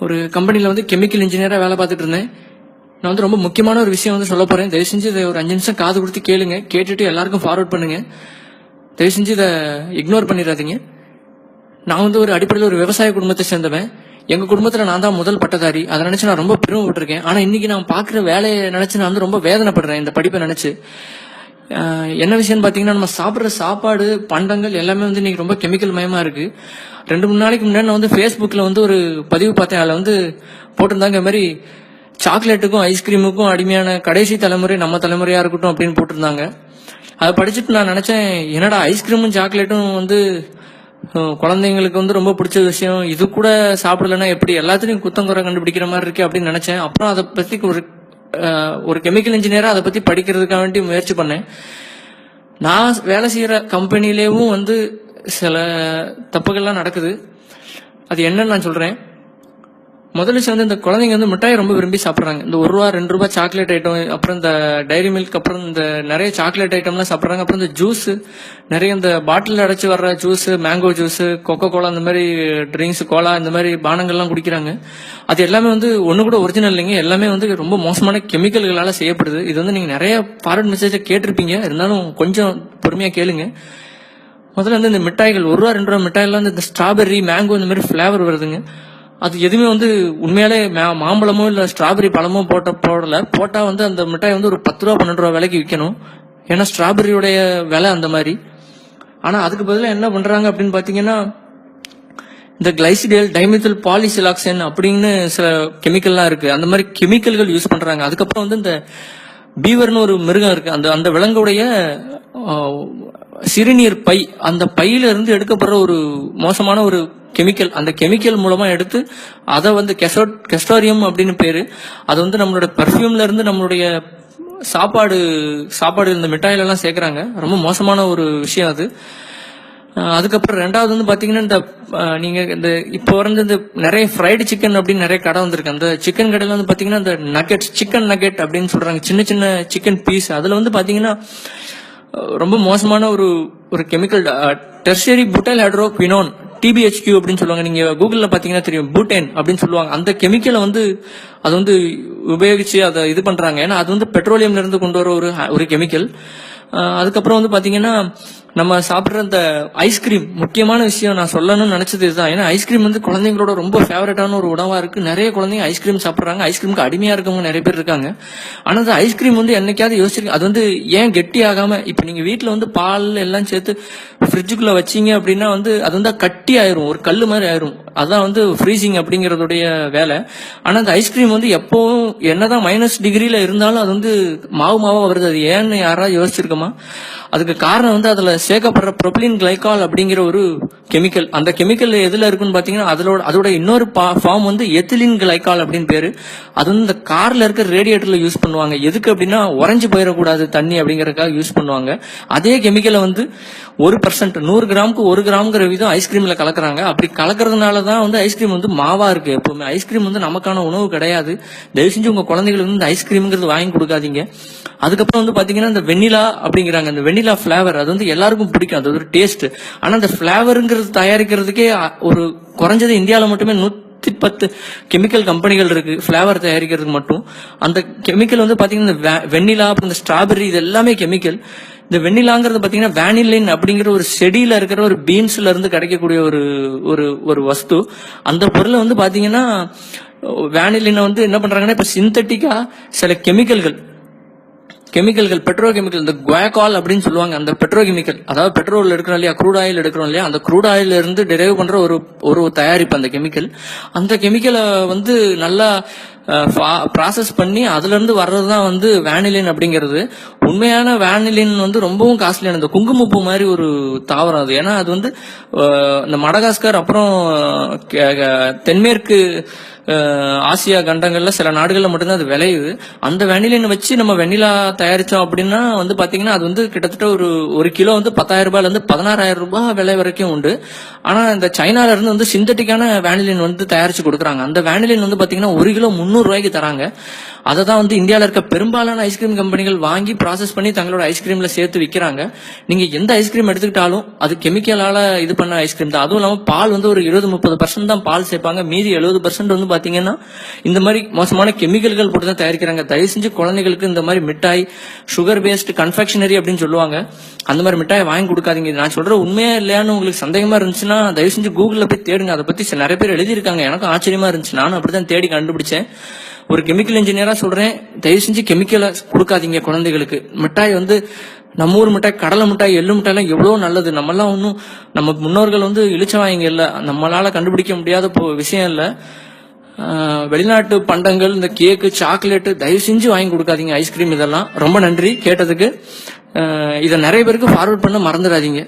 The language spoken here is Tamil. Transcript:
ஒரு கம்பெனியில் வந்து கெமிக்கல் இன்ஜினியராக வேலை பார்த்துட்டு இருந்தேன். நான் வந்து ரொம்ப முக்கியமான ஒரு விஷயம் வந்து சொல்ல போகிறேன் தயவு செஞ்சு இதை ஒரு அஞ்சு நிமிஷம் காது கொடுத்து கேளுங்க. கேட்டுட்டு எல்லாருக்கும் ஃபார்வர்ட் பண்ணுங்க. தயவு செஞ்சு இதை இக்னோர் பண்ணிடாதீங்க. நான் வந்து ஒரு அடிப்படையில் ஒரு விவசாய குடும்பத்தை சேர்ந்தவன். எங்கள் குடும்பத்தில் நான் தான் முதல் பட்டதாரி. அதை நினச்சி நான் ரொம்ப பெருமைப்பட்டிருக்கேன். ஆனால் இன்னைக்கு நான் பார்க்குற வேலையை நினச்சி நான் வந்து ரொம்ப வேதனைப்படுறேன். இந்த படிப்பை நினச்சி. என்ன விஷயம்னு பார்த்தீங்கன்னா நம்ம சாப்பிட்ற சாப்பாடு பண்டங்கள் எல்லாமே வந்து இன்னைக்கு ரொம்ப கெமிக்கல் மயமாக இருக்கு. ரெண்டு மூணு நாளைக்கு முன்னாடி நான் வந்து ஃபேஸ்புக்கில் வந்து ஒரு பதிவு பார்த்தேன். அதில் வந்து போட்டிருந்தாங்க மாதிரி சாக்லேட்டுக்கும் ஐஸ்கிரீமுக்கும் அடிமையான கடைசி தலைமுறை நம்ம தலைமுறையாக இருக்கட்டும் அப்படின்னு போட்டிருந்தாங்க. அதை படிச்சுட்டு நான் நினச்சேன் என்னடா ஐஸ்கிரீமும் சாக்லேட்டும் வந்து குழந்தைங்களுக்கு வந்து ரொம்ப பிடிச்ச விஷயம். இது கூட சாப்பிடலன்னா எப்படி? எல்லாத்துலேயும் குத்தம் குறை கண்டுபிடிக்கிற மாதிரி இருக்கு அப்படின்னு நினச்சேன். அப்புறம் அதை பற்றி ஒரு ஒரு கெமிக்கல் இன்ஜினியராக அதை பற்றி படிக்கிறதுக்காக வேண்டி முயற்சி பண்ணேன். நான் வேலை செய்கிற கம்பெனிலேயும் வந்து சில தப்புகள்லாம் நடக்குது. அது என்னன்னு நான் சொல்கிறேன் முதல் விஷயம் வந்து இந்த குழந்தைங்க வந்து மிட்டாயை ரொம்ப விரும்பி சாப்பிட்றாங்க. இந்த ஒரு ரூபா ரெண்டு ரூபா சாக்லேட் ஐட்டம் அப்புறம் இந்த டைரி மில்க் அப்புறம் இந்த நிறைய சாக்லேட் ஐட்டம்லாம் சாப்பிட்றாங்க. அப்புறம் இந்த ஜூஸ் நிறைய இந்த பாட்டில் அடைச்சி வர்ற juice mango juice Coca Cola இந்த மாதிரி ட்ரிங்க்ஸ் கோலா இந்த மாதிரி பானங்கள்லாம் குடிக்கிறாங்க. அது எல்லாமே வந்து ஒன்று கூட ஒரிஜினல் இல்லைங்க. எல்லாமே வந்து ரொம்ப மோசமான கெமிக்கல்களால் செய்யப்படுது. இது வந்து நீங்கள் நிறைய ஃபார்வர்ட் மெசேஜை கேட்டிருப்பீங்க. இருந்தாலும் கொஞ்சம் பொறுமையாக கேளுங்க. முதல்ல வந்து இந்த மிட்டாய்கள் ஒரு ரூபா ரெண்டு ரூபா மிட்டாயெல்லாம் வந்து இந்த ஸ்ட்ராபெர்ரி மேங்கோ இந்த மாதிரி ஃப்ளேவர் வருதுங்க. அது எதுவுமே வந்து உண்மையாலே மாம்பழமோ இல்லை ஸ்ட்ராபெரி பழமோ போட்ட போடல. போட்டால் வந்து அந்த மிட்டாய் வந்து ஒரு பத்து ரூபா பன்னெண்டு ரூபா விலைக்கு விற்கணும் ஏன்னா ஸ்ட்ராபெரியோடைய விலை அந்த மாதிரி. ஆனால் அதுக்கு பதிலாக என்ன பண்ணுறாங்க அப்படின்னு பார்த்தீங்கன்னா இந்த கிளைசிடேல் டைமித்தில் பாலிசிலாக்சன் அப்படின்னு சில கெமிக்கல்லாம் இருக்குது அந்த மாதிரி கெமிக்கல்கள் யூஸ் பண்ணுறாங்க அதுக்கப்புறம் வந்து இந்த பீவர்னு ஒரு மிருகம் இருக்குது அந்த அந்த விலங்குடைய சிறுநீர் பை அந்த பையில இருந்து எடுக்கப்படுற ஒரு மோசமான ஒரு கெமிக்கல் அந்த கெமிக்கல் மூலமா எடுத்து அதை வந்து கெசோ கெஸ்டோரியம் அப்படின்னு பேரு. அது வந்து நம்மளோட பர்ஃப்யூம்லேருந்து நம்மளுடைய சாப்பாடு சாப்பாடு இந்த மிட்டாயிலெல்லாம் சேர்க்குறாங்க. ரொம்ப மோசமான ஒரு விஷயம் அது. அதுக்கப்புறம் ரெண்டாவது வந்து பார்த்தீங்கன்னா இந்த நீங்கள் இந்த இப்போ வந்து இந்த நிறைய ஃப்ரைடு சிக்கன் அப்படின்னு நிறைய கடை வந்திருக்கு. அந்த சிக்கன் கடையில் வந்து பார்த்தீங்கன்னா இந்த நக்கெட்ஸ் சிக்கன் நக்கெட் அப்படின்னு சொல்கிறாங்க சின்ன சின்ன சிக்கன் பீஸ் அதில் வந்து பார்த்தீங்கன்னா ரொம்ப மோசமான ஒரு ஒரு கெமிக்கல் டெர்ஷரி புட்டைல் ஹைட்ரோபினோன் டிபிஹெச்கியூ அப்படின்னு சொல்லுவாங்க. நீங்க கூகுள்ல பாத்தீங்கன்னா தெரியும். பூட்டேன் அப்படின்னு சொல்லுவாங்க. அந்த கெமிக்கலை வந்து அது வந்து உபயோகிச்சு அதை இது பண்றாங்க. ஏன்னா அது வந்து பெட்ரோலியம்ல இருந்து கொண்டு வர ஒரு ஒரு கெமிக்கல் அதுக்கப்புறம் வந்து பாத்தீங்கன்னா நம்ம சாப்பிட்ற இந்த ஐஸ்கிரீம் முக்கியமான விஷயம் நான் சொல்லணும்னு நினைச்சது இதுதான். ஏன்னா ஐஸ்கிரீம் வந்து குழந்தைங்களோட ரொம்ப ஃபேவரட்டான ஒரு உணவா இருக்கு. நிறைய குழந்தைங்க ஐஸ்கிரீம் சாப்பிட்றாங்க. ஐஸ்கிரீமுக்கு அடிமையா இருக்கவங்க நிறைய பேர் இருக்காங்க. ஆனா அந்த ஐஸ்கிரீம் வந்து என்னைக்காவது யோசிச்சிருக்கேன் அது வந்து ஏன் கெட்டி ஆகாம இப்ப நீங்க வீட்டில் வந்து பால் எல்லாம் சேர்த்து ஃப்ரிட்ஜுக்குள்ள வச்சீங்க அப்படின்னா வந்து அது வந்து கட்டி ஆயிரும். ஒரு கல் மாதிரி ஆயிரும். அதான் வந்து ஃப்ரீசிங் அப்படிங்கறதுடைய வேலை. ஆனா அந்த ஐஸ்கிரீம் வந்து எப்பவும் என்னதான் மைனஸ் டிகிரியில் இருந்தாலும் அது வந்து மாவு மாவா வருது. அது ஏன்னு யாராவது யோசிச்சிருக்கோமா? அதுக்கு காரணம் வந்து அதுல சேர்க்கப்படுற ப்ரொபிலின் கிளைகால் அப்படிங்கிற ஒரு கெமிக்கல் அந்த கெமிக்கல் எதுல இருக்குன்னு பாத்தீங்கன்னா அதோட அதோட இன்னொரு ஃபார்ம் வந்து எத்திலின் கிளைக்கால் அப்படின்னு பேரு. அது வந்து இந்த கார்ல இருக்க ரேடியேட்டர்ல யூஸ் பண்ணுவாங்க. எதுக்கு அப்படின்னா உறைஞ்சு போயிடக்கூடாது தண்ணி அப்படிங்கிறதுக்காக யூஸ் பண்ணுவாங்க. அதே கெமிக்கலை வந்து ஒரு பர்சன்ட் நூறு கிராமுக்கு ஒரு கிராம்ங்கிற விதம் ஐஸ்கிரீம்ல கலக்குறாங்க. அப்படி கலக்கறதுனால தான் வந்து ஐஸ்கிரீம் வந்து மாவா இருக்கு எப்பவுமே. ஐஸ்கிரீம் வந்து நமக்கான உணவு கிடையாது. தயவு செஞ்சு உங்க குழந்தைகளுக்கு வந்து ஐஸ்கிரீம்ங்கிறது வாங்கி கொடுக்காதீங்க. அதுக்கப்புறம் வந்து பாத்தீங்கன்னா இந்த வெண்ணிலா அப்படிங்கிறாங்க. அந்த வெண்ணிலா ஃப்ளேவர் அது வந்து எல்லாருக்கும் பிடிக்கும். அது ஒரு டேஸ்ட் ஆனா அந்த ஃபிளேவருங்கிறது தயாரிக்கிறதுக்கே ஒரு குறைஞ்சது இந்தியாவில் மட்டுமே நூற்றி பத்து கெமிக்கல் கம்பெனிகள் இருக்கு. ஃப்ளேவர் தயாரிக்கிறதுக்கு மட்டும். அந்த கெமிக்கல் வந்து பார்த்தீங்கன்னா இந்த வெண்ணிலா அப்புறம் இந்த ஸ்ட்ராபெரி இது எல்லாமே கெமிக்கல் இந்த வெண்ணிலாங்கிறது பார்த்தீங்கன்னா வேனிலின் அப்படிங்கிற ஒரு செடியில் இருக்கிற ஒரு பீன்ஸ்ல இருந்து கிடைக்கக்கூடிய ஒரு ஒரு ஒரு வஸ்து. அந்த பொருளை வந்து பார்த்தீங்கன்னா வேனிலினை வந்து என்ன பண்றாங்கன்னா இப்ப சிந்தட்டிக்கா சில கெமிக்கல்கள் கெமிக்கல்கள் பெட்ரோ கெமிக்கல் இந்த குவாக்கால் அப்படின்னு சொல்லுவாங்க அந்த பெட்ரோ கெமிக்கல் அதாவது பெட்ரோல் எடுக்கிறோம் இல்லையா க்ரூட் ஆயில் எடுக்கிறோம் இல்லையா அந்த க்ரூட் ஆயில் இருந்து டெரைவ் பண்ற ஒரு ஒரு தயாரிப்பு அந்த கெமிக்கல் அந்த கெமிக்கலை வந்து நல்லா ப்ராசஸ் பண்ணி அதுலேருந்து வர்றது தான் வந்து வேனிலின் அப்படிங்கிறது. உண்மையான வேனிலின் வந்து ரொம்பவும் காஸ்ட்லியான இந்த குங்குமப்பூ மாதிரி ஒரு தாவரம் அது. ஏன்னா அது வந்து இந்த மடகாஸ்கர் அப்புறம் தென்மேற்கு ஆசியா கண்டங்கள்ல சில நாடுகள்ல மட்டும்தான் அது விளையுது. அந்த வெனிலினை வச்சு நம்ம வெண்ணிலா தயாரிச்சோம் அப்படின்னா வந்து பாத்தீங்கன்னா அது வந்து கிட்டத்தட்ட ஒரு ஒரு கிலோ வந்து பத்தாயிரம் ரூபாயில இருந்து பதினாறாயிரம் ரூபாய் விலை வரைக்கும் உண்டு. ஆனா இந்த சைனால இருந்து வந்து சிந்தட்டிக்கான வேனிலின் வந்து தயாரிச்சு கொடுக்குறாங்க. அந்த வேனிலின் வந்து பாத்தீங்கன்னா ஒரு கிலோ முந்நூறு ரூபாய்க்கு தராங்க. அதை தான் வந்து இந்தியாவில் இருக்க பெரும்பாலான ஐஸ்கிரீம் கம்பெனிகள் வாங்கி ப்ராசஸ் பண்ணி தங்களோட ஐஸ்கிரீமில் சேர்த்து விற்கிறாங்க நீங்கள் எந்த ஐஸ்கிரீம் எடுத்துக்கிட்டாலும் அது கெமிக்கலால் இது பண்ண ஐஸ்கிரீம் தான். அதுவும் இல்லாமல் பால் வந்து ஒரு இருபது முப்பது பர்சன்ட் தான் பால் சேர்ப்பாங்க. மீதி எழுபது பர்சன்ட் வந்து பார்த்தீங்கன்னா இந்த மாதிரி மோசமான கெமிக்கல்கள் போட்டு தான் தயாரிக்கிறாங்க. தயவு செஞ்சு குழந்தைகளுக்கு இந்த மாதிரி மிட்டாய் சுகர் பேஸ்ட் கன்ஃபெக்ஷனரி அப்படின்னு சொல்லுவாங்க. அந்த மாதிரி மிட்டாய் வாங்கி கொடுக்காதீங்க. நான் சொல்கிற உண்மையா இல்லையான்னு உங்களுக்கு சந்தேகமாக இருந்துச்சுன்னா தயவு செஞ்சு கூகுளில் போய் தேடுங்க. அதை பற்றி நிறைய பேர் எழுதியிருக்காங்க. எனக்கும் ஆச்சரியமா இருந்துச்சு. நானும் அப்படிதான் தேடி கண்டுபிடிச்சேன். ஒரு கெமிக்கல் இன்ஜினியரா சொல்றேன். தயவு செஞ்சு கெமிக்கலை கொடுக்காதீங்க குழந்தைகளுக்கு. மிட்டாய் வந்து நம்ம ஊர் மிட்டாய் கடலை மிட்டாய் எள்ளு மிட்டாய்லாம் எவ்வளோ நல்லது. நம்மலாம் ஒன்றும் நம்ம முன்னோர்கள் வந்து இழிச்சவாயிங்க இல்லை. நம்மளால கண்டுபிடிக்க முடியாத விஷயம் இல்லை. வெளிநாட்டு பண்டங்கள் இந்த கேக்கு சாக்லேட்டு தயவு செஞ்சு வாங்கி கொடுக்காதீங்க. ஐஸ்கிரீம் இதெல்லாம். ரொம்ப நன்றி கேட்டதுக்கு. இதை நிறைய பேருக்கு ஃபார்வர்ட் பண்ண மறந்துடாதீங்க.